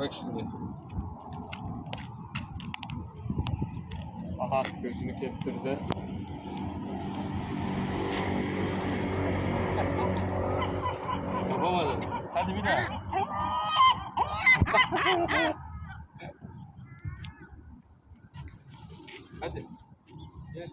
Bak şimdi. Aha gözünü kestirdi. Yapamadı. Hadi bir daha. Hadi. Gel.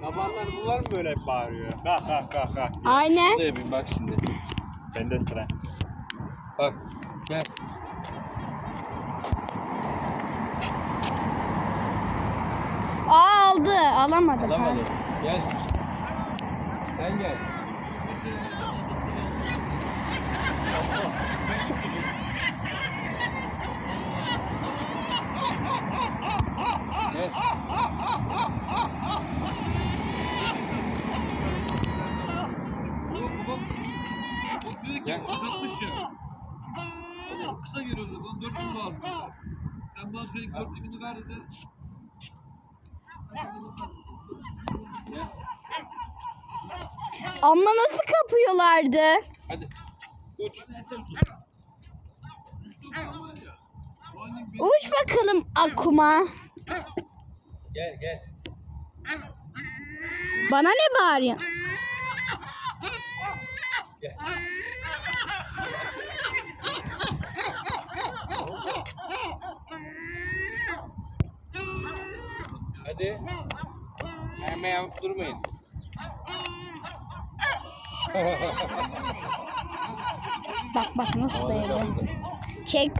Sabahlar bunlar mı böyle hep bağırıyor? Kalk kalk kalk kalk. Aynen. Şurada yapayım bak şimdi. Bende sıra. Bak gel. Aa aldı. Alamadı. Alamadım. Gel. Sen gel. Gel. Gel. Acıtmış ya. Ama kısa geliyordu. Lan dört yıl lazım. Sen bana senin dört yılını ver dedi. Gel. Ama nasıl kapıyorlardı? Hadi. Uç. Uç bakalım akuma. Gel gel. Bana ne bağırıyor? Gel. Hadi. Hemen yapıp durmayın. Bak bak nasıl dayanıyor. Çek.